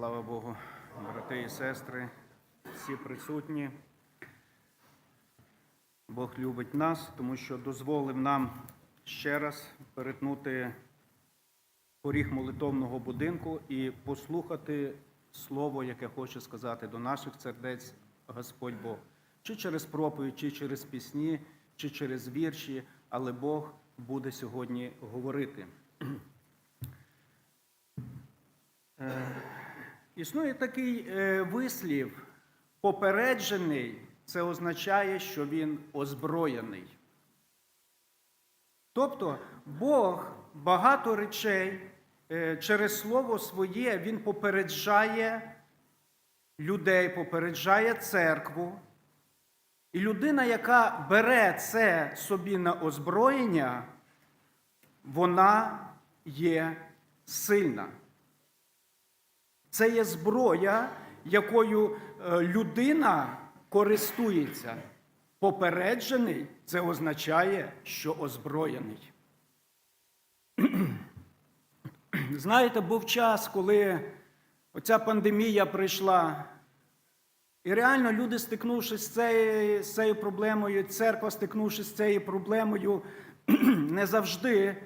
Слава Богу, брати і сестри, всі присутні. Бог любить нас, тому що дозволив нам ще раз перетнути поріг молитовного будинку і послухати слово, яке хоче сказати до наших сердець Господь Бог. Чи через проповідь, чи через пісні, чи через вірші, але Бог буде сьогодні говорити. Існує такий е, вислів попереджений, це означає, що він озброєний. Тобто Бог багато речей е, через Слово своє Він попереджає людей, попереджає церкву. І людина, яка бере це собі на озброєння, вона є сильна. Це є зброя, якою е, людина користується. Попереджений це означає, що озброєний. Знаєте, був час, коли оця пандемія прийшла, і реально люди, стикнувшись з цією, з цією проблемою, церква, стикнувшись з цією проблемою, не завжди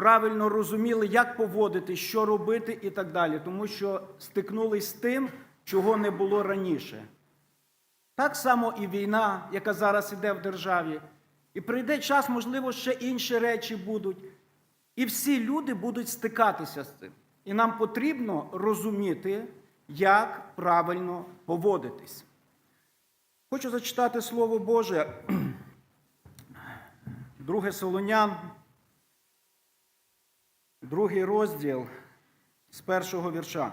правильно розуміли, як поводити, що робити і так далі, тому що стикнулись з тим, чого не було раніше. Так само і війна, яка зараз іде в державі. І прийде час, можливо, ще інші речі будуть. І всі люди будуть стикатися з цим. І нам потрібно розуміти, як правильно поводитись. Хочу зачитати Слово Боже, друге Солонян, другий розділ з першого вірша.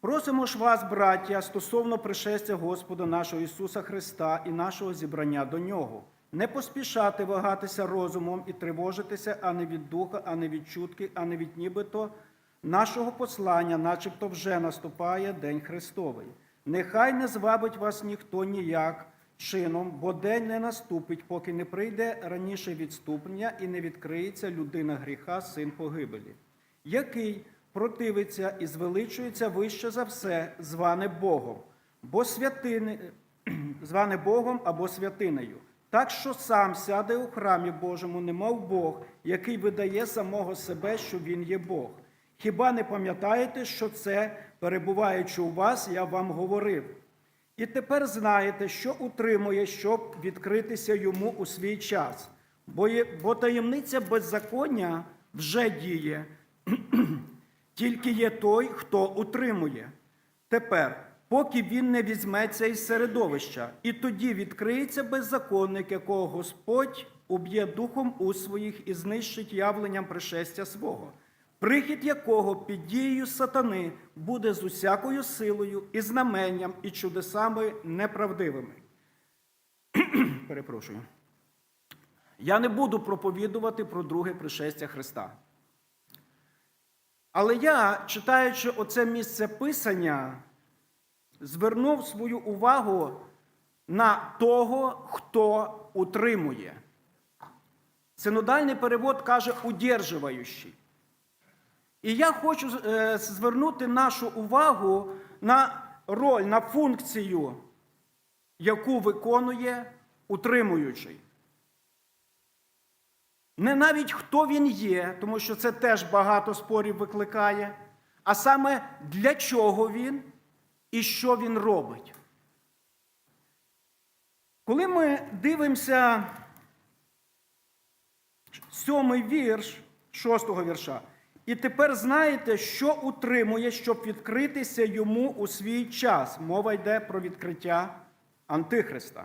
Просимо ж вас, браття, стосовно пришестя Господа нашого Ісуса Христа і нашого зібрання до Нього, не поспішати вагатися розумом і тривожитися, а не від духа, а не від чутки, а не від нібито нашого послання, начебто вже наступає День Христовий. Нехай не звабить вас ніхто ніяк чином, бо день не наступить, поки не прийде раніше відступлення і не відкриється людина гріха, син погибелі, який противиться і звеличується вище за все, зване Богом, бо святини, зване Богом або святинею. Так що сам сяде у храмі Божому, немов Бог, який видає самого себе, що Він є Бог. Хіба не пам'ятаєте, що це, перебуваючи у вас, я вам говорив? І тепер знаєте, що утримує, щоб відкритися йому у свій час. Бо, бо таємниця беззаконня вже діє, тільки є той, хто утримує. Тепер, поки він не візьметься із середовища, і тоді відкриється беззаконник, якого Господь уб'є духом у своїх і знищить явленням пришестя свого, прихід якого під дією сатани буде з усякою силою і знаменням, і чудесами неправдивими. Перепрошую. Я не буду проповідувати про друге пришестя Христа. Але я, читаючи оце місце писання, звернув свою увагу на того, хто утримує. Синодальний перевод каже удержуваючий. І я хочу е, звернути нашу увагу на роль, на функцію, яку виконує утримуючий. Не навіть хто він є, тому що це теж багато спорів викликає, а саме для чого він і що він робить. Коли ми дивимося сьомий вірш шостого вірша, і тепер знаєте, що утримує, щоб відкритися йому у свій час. Мова йде про відкриття Антихриста.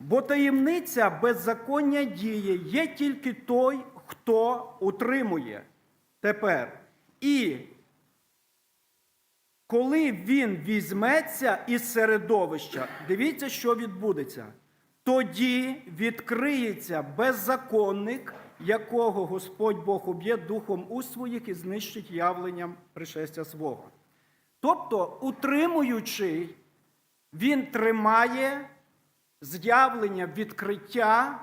Бо таємниця беззаконня діє є тільки той, хто утримує тепер. І коли він візьметься із середовища, дивіться, що відбудеться. Тоді відкриється беззаконник, якого Господь Бог уб'є духом у своїх і знищить явленням пришестя свого. Тобто, утримуючий, він тримає з'явлення відкриття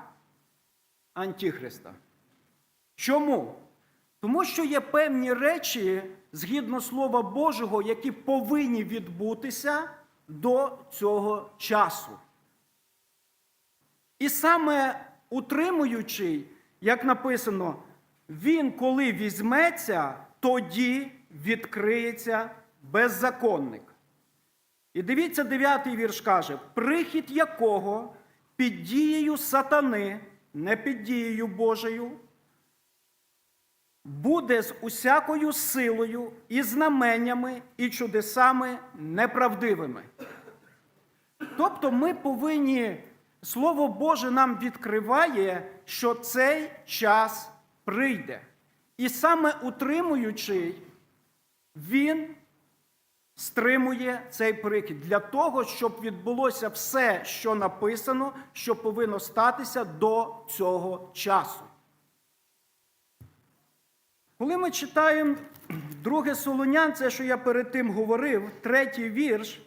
Антихриста. Чому? Тому що є певні речі, згідно Слова Божого, які повинні відбутися до цього часу. І саме утримуючий, як написано, він, коли візьметься, тоді відкриється беззаконник. І дивіться, дев'ятий вірш каже: прихід якого під дією сатани, не під дією Божою, буде з усякою силою і знаменнями, і чудесами неправдивими. Тобто ми повинні, Слово Боже нам відкриває, що цей час прийде. І саме утримуючий, він стримує цей прихід для того, щоб відбулося все, що написано, що повинно статися до цього часу. Коли ми читаємо друге Солонян, це що я перед тим говорив, третій вірш,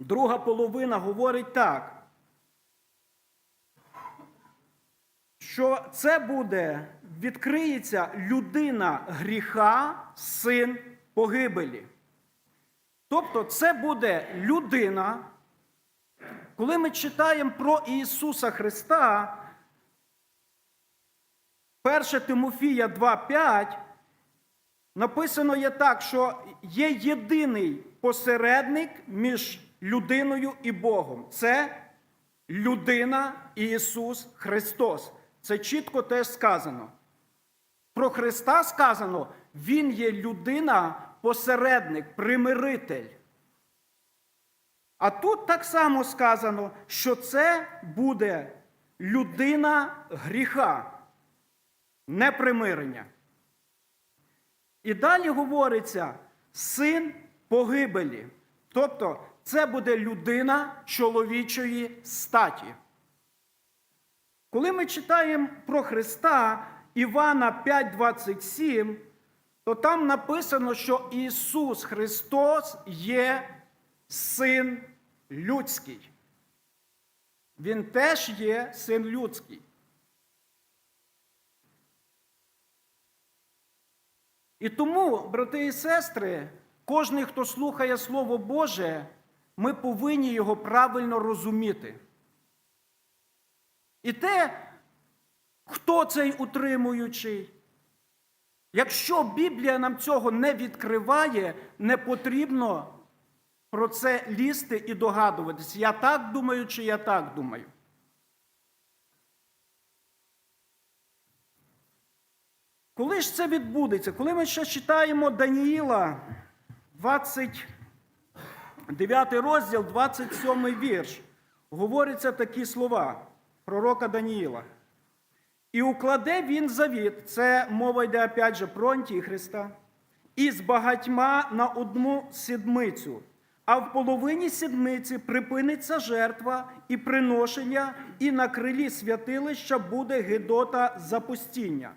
друга половина говорить так, що це буде, відкриється людина гріха, син погибелі. Тобто це буде людина, коли ми читаємо про Ісуса Христа, 1 Тимофія 2,5 написано є так, що є єдиний посередник між людиною і Богом. Це людина Ісус Христос. Це чітко теж сказано. Про Христа сказано, Він є людина, посередник, примиритель. А тут так само сказано, що це буде людина гріха, непримирення. І далі говориться син погибелі. Тобто це буде людина чоловічої статі. Коли ми читаємо про Христа Івана 5,27, то там написано, що Ісус Христос є син людський. Він теж є син людський. І тому, брати і сестри, кожен, хто слухає Слово Боже, ми повинні його правильно розуміти. І те, хто цей утримуючий. Якщо Біблія нам цього не відкриває, не потрібно про це лізти і догадуватися. Я так думаю, чи я так думаю. Коли ж це відбудеться? Коли ми ще читаємо Даніїла, 29 розділ, 27 вірш, говоряться такі слова пророка Даніїла. І укладе він завіт, це мова йде опять же про Антихриста, із багатьма на одну сідмицю, а в половині сідмиці припиниться жертва і приношення, і на крилі святилища буде гидота запустіння.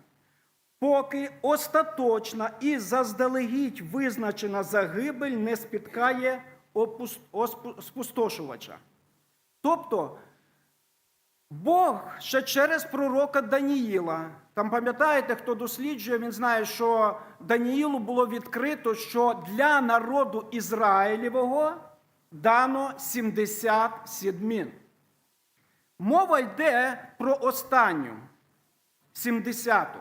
Поки остаточна і заздалегідь визначена загибель не спіткає спустошувача. Тобто Бог ще через пророка Даніїла, там пам'ятаєте, хто досліджує, він знає, що Даніїлу було відкрито, що для народу Ізраїлівого дано 70 сідмін. Мова йде про останню 70-ту.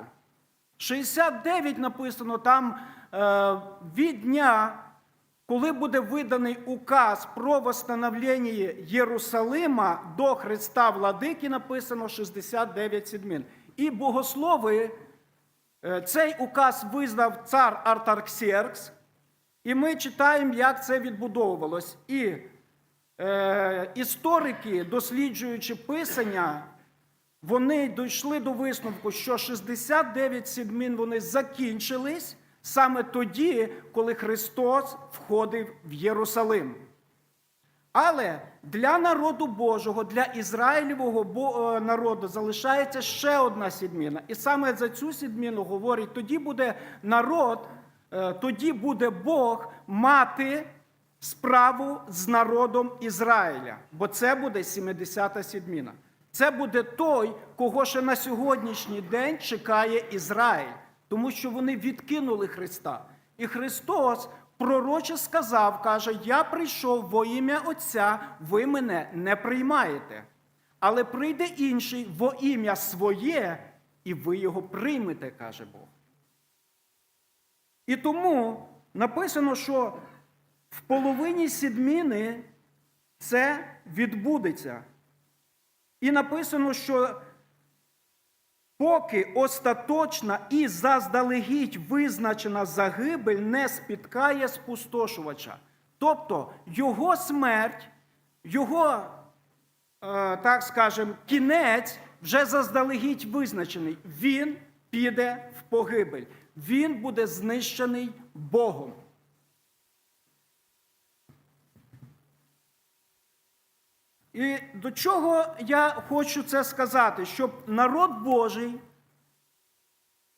69 написано там е, від дня, коли буде виданий указ про восстановлення Єрусалима до Христа Владики, написано 69 сідмін. І богослови е, цей указ визнав цар Артарксеркс, і ми читаємо, як це відбудовувалось. І е, історики, досліджуючи писання, вони дійшли до висновку, що 69 сідмін вони закінчились саме тоді, коли Христос входив в Єрусалим. Але для народу Божого, для Ізраїльового е, народу залишається ще одна сідміна. І саме за цю сідміну говорить, тоді буде народ, е, тоді буде Бог мати справу з народом Ізраїля, бо це буде 70-та сідміна. Це буде той, кого ще на сьогоднішній день чекає Ізраїль. Тому що вони відкинули Христа. І Христос пророче сказав, каже: Я прийшов во ім'я Отця, ви мене не приймаєте. Але прийде інший во ім'я своє, і ви його приймете, каже Бог. І тому написано, що в половині сідміни це відбудеться. І написано, що поки остаточна і заздалегідь визначена загибель не спіткає спустошувача. Тобто його смерть, його, е, так скажемо, кінець вже заздалегідь визначений. Він піде в погибель. Він буде знищений Богом. І до чого я хочу це сказати? Щоб народ Божий,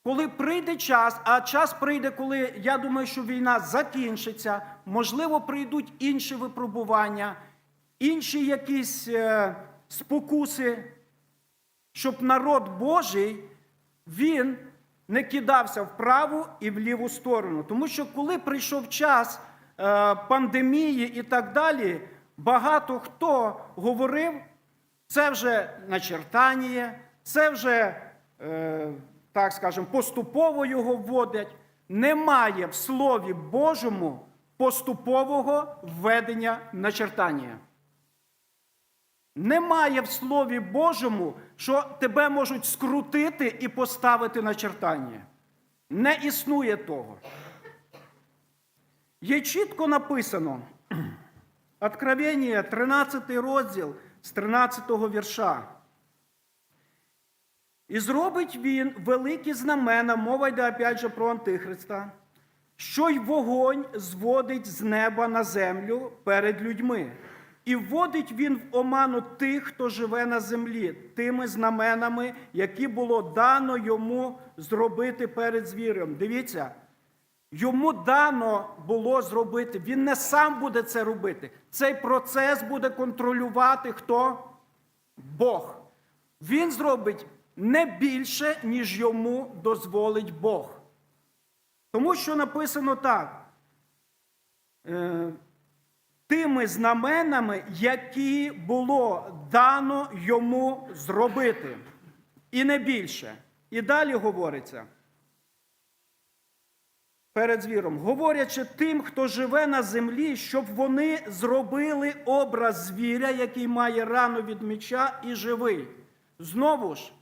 коли прийде час, а час прийде, коли я думаю, що війна закінчиться, можливо, прийдуть інші випробування, інші якісь е, спокуси, щоб народ Божий він не кидався в праву і в ліву сторону. Тому що коли прийшов час е, пандемії і так далі, багато хто говорив, це вже начертання, це вже, е, так скажемо, поступово його вводять. Немає в Слові Божому поступового введення начертання. Немає в Слові Божому, що тебе можуть скрутити і поставити на чертання. Не існує того. Є чітко написано, Откровення, 13 розділ з 13 вірша. І зробить він великі знамена, мова йде опять же про Антихриста, що й вогонь зводить з неба на землю перед людьми. І вводить він в оману тих, хто живе на землі, тими знаменами, які було дано йому зробити перед звіром. Дивіться, йому дано було зробити. Він не сам буде це робити. Цей процес буде контролювати хто? Бог. Він зробить не більше, ніж йому дозволить Бог. Тому що написано так. Е, тими знаменами, які було дано йому зробити. І не більше. І далі говориться. Перед звіром, говорячи тим, хто живе на землі, щоб вони зробили образ звіря, який має рану від меча і живий. Знову ж,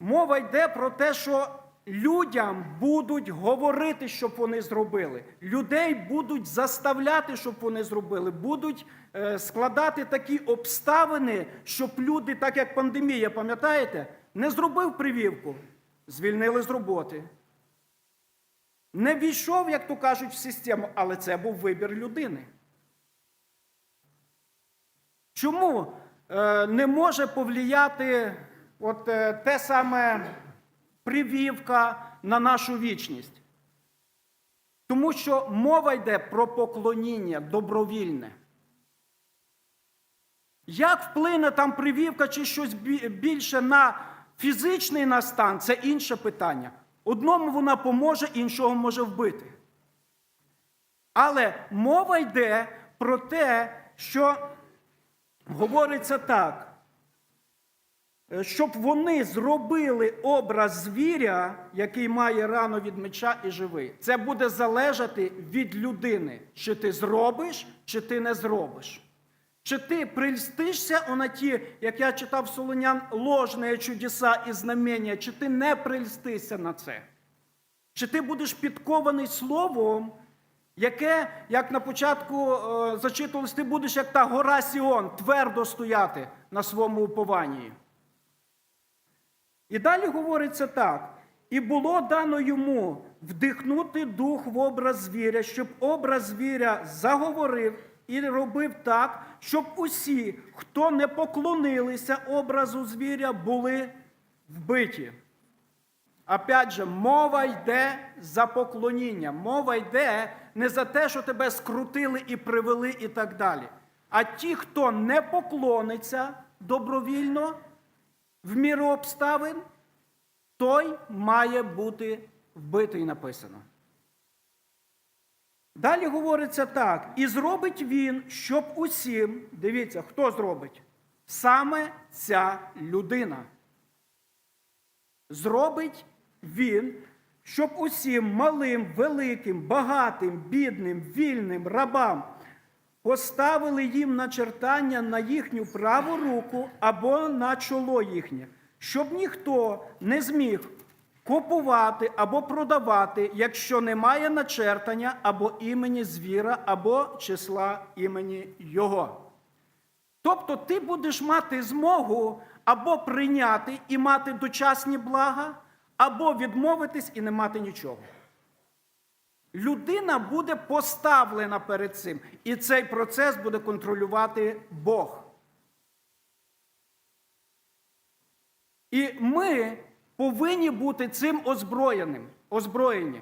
мова йде про те, що людям будуть говорити, щоб вони зробили. Людей будуть заставляти, щоб вони зробили, будуть е, складати такі обставини, щоб люди, так як пандемія, пам'ятаєте, не зробив прививку, звільнили з роботи. Не війшов, як то кажуть, в систему, але це був вибір людини. Чому е, не може повлияти от, е, те саме привівка на нашу вічність? Тому що мова йде про поклоніння добровільне. Як вплине там привівка чи щось більше на фізичний настан, це інше питання. Одному вона поможе, іншого може вбити. Але мова йде про те, що говориться так, е, щоб вони зробили образ звіря, який має рану від меча і живий. Це буде залежати від людини, чи ти зробиш, чи ти не зробиш. Чи ти прельстишся на ті, як я читав Солонян, ложні чудеса і знамення, чи ти не прельстишся на це? Чи ти будеш підкований словом, яке, як на початку е, зачитувалось, ти будеш як та гора Сіон, твердо стояти на своєму упованні? І далі говориться так: і було дано йому вдихнути дух в образ звіря, щоб образ звіря заговорив і робив так, щоб усі, хто не поклонилися образу звіря, були вбиті. Опять же, мова йде за поклоніння. Мова йде не за те, що тебе скрутили і привели, і так далі. А ті, хто не поклониться добровільно в міру обставин, той має бути вбитий написано. Далі говориться так: і зробить він, щоб усім, дивіться, хто зробить? Саме ця людина. Зробить він, щоб усім малим, великим, багатим, бідним, вільним рабам поставили їм начертання на їхню праву руку або на чоло їхнє, щоб ніхто не зміг купувати або продавати, якщо немає начертання або імені звіра, або числа імені його. Тобто ти будеш мати змогу або прийняти і мати дочасні блага, або відмовитись і не мати нічого. Людина буде поставлена перед цим, і цей процес буде контролювати Бог. І ми повинні бути цим озброєним, озброєні.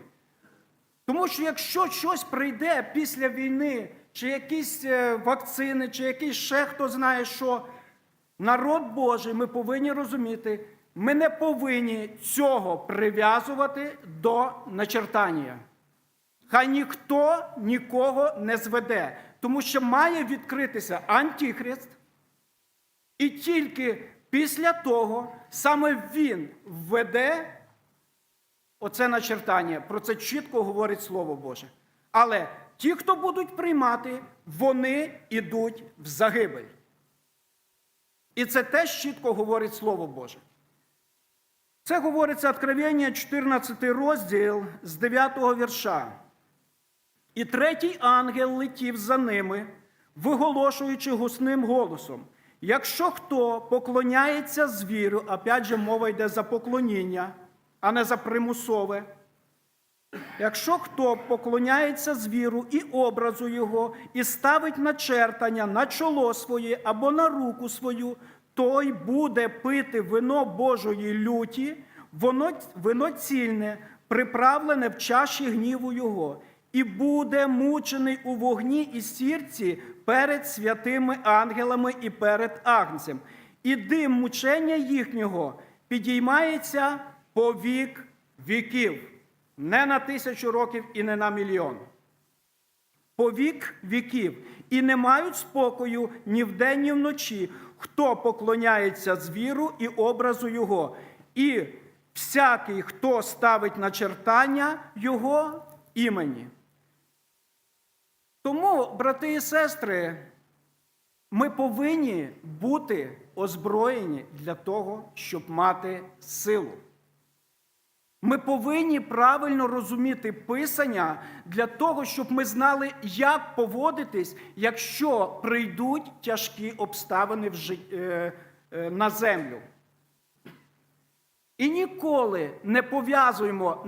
Тому що якщо щось прийде після війни, чи якісь е, вакцини, чи якийсь ще хто знає що, народ Божий, ми повинні розуміти, ми не повинні цього прив'язувати до начертання. Хай ніхто нікого не зведе, тому що має відкритися антихрист, і тільки після того саме він введе оце начертання. Про це чітко говорить Слово Боже. Але ті, хто будуть приймати, вони йдуть в загибель. І це теж чітко говорить Слово Боже. Це говориться Откровення 14 розділ з 9 вірша. І третій ангел летів за ними, виголошуючи гусним голосом. Якщо хто поклоняється звіру, опять же мова йде за поклоніння, а не за примусове. Якщо хто поклоняється звіру і образу його, і ставить начертання на чоло своє або на руку свою, той буде пити вино Божої люті, воно, вино цільне, приправлене в чаші гніву його, і буде мучений у вогні і сірці перед святими ангелами і перед агнцем. І дим мучення їхнього підіймається по вік віків, не на тисячу років і не на мільйон. По вік віків, і не мають спокою ні вдень, ні вночі, хто поклоняється звіру і образу його, і всякий, хто ставить начертання його імені. Тому, брати і сестри, ми повинні бути озброєні для того, щоб мати силу. Ми повинні правильно розуміти Писання для того, щоб ми знали, як поводитись, якщо прийдуть тяжкі обставини е, е, на землю. І ніколи не пов'язуємо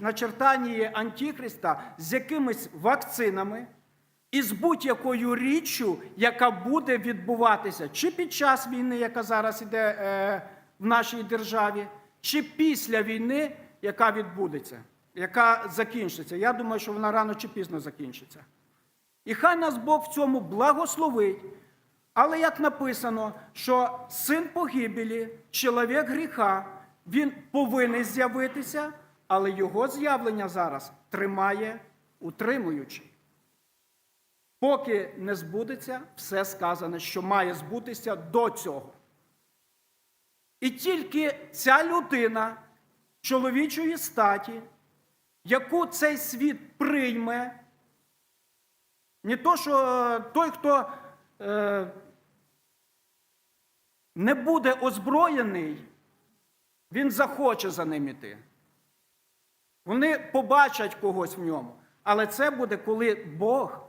начертання Антихриста з якимись вакцинами і з будь-якою річчю, яка буде відбуватися чи під час війни, яка зараз іде е, в нашій державі, чи після війни, яка відбудеться, яка закінчиться. Я думаю, що вона рано чи пізно закінчиться. І хай нас Бог в цьому благословить. Але як написано, що син погибелі, чоловік гріха, він повинен з'явитися, але його з'явлення зараз тримає утримуючий. Поки не збудеться все сказане, що має збутися до цього. І тільки ця людина чоловічої статі, яку цей світ прийме, не то, що той, хто е, не буде озброєний, він захоче за ним іти. Вони побачать когось в ньому. Але це буде, коли Бог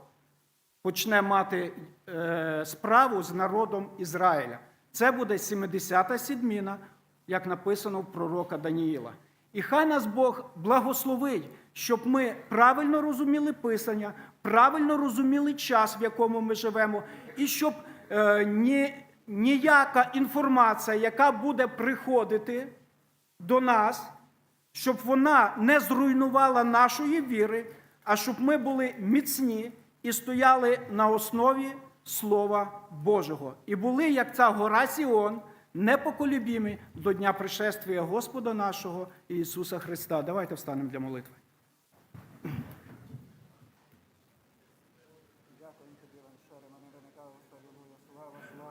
почне мати е, справу з народом Ізраїля. Це буде 70-та сідміна, як написано в пророка Даніїла. І хай нас Бог благословить, щоб ми правильно розуміли Писання, правильно розуміли час, в якому ми живемо, і щоб е, ні, ніяка інформація, яка буде приходити до нас, щоб вона не зруйнувала нашої віри, а щоб ми були міцні і стояли на основі Слова Божого. І були, як ця гора Сіон, непоколебімі до дня пришествия Господа нашого Ісуса Христа. Давайте встанемо для молитви.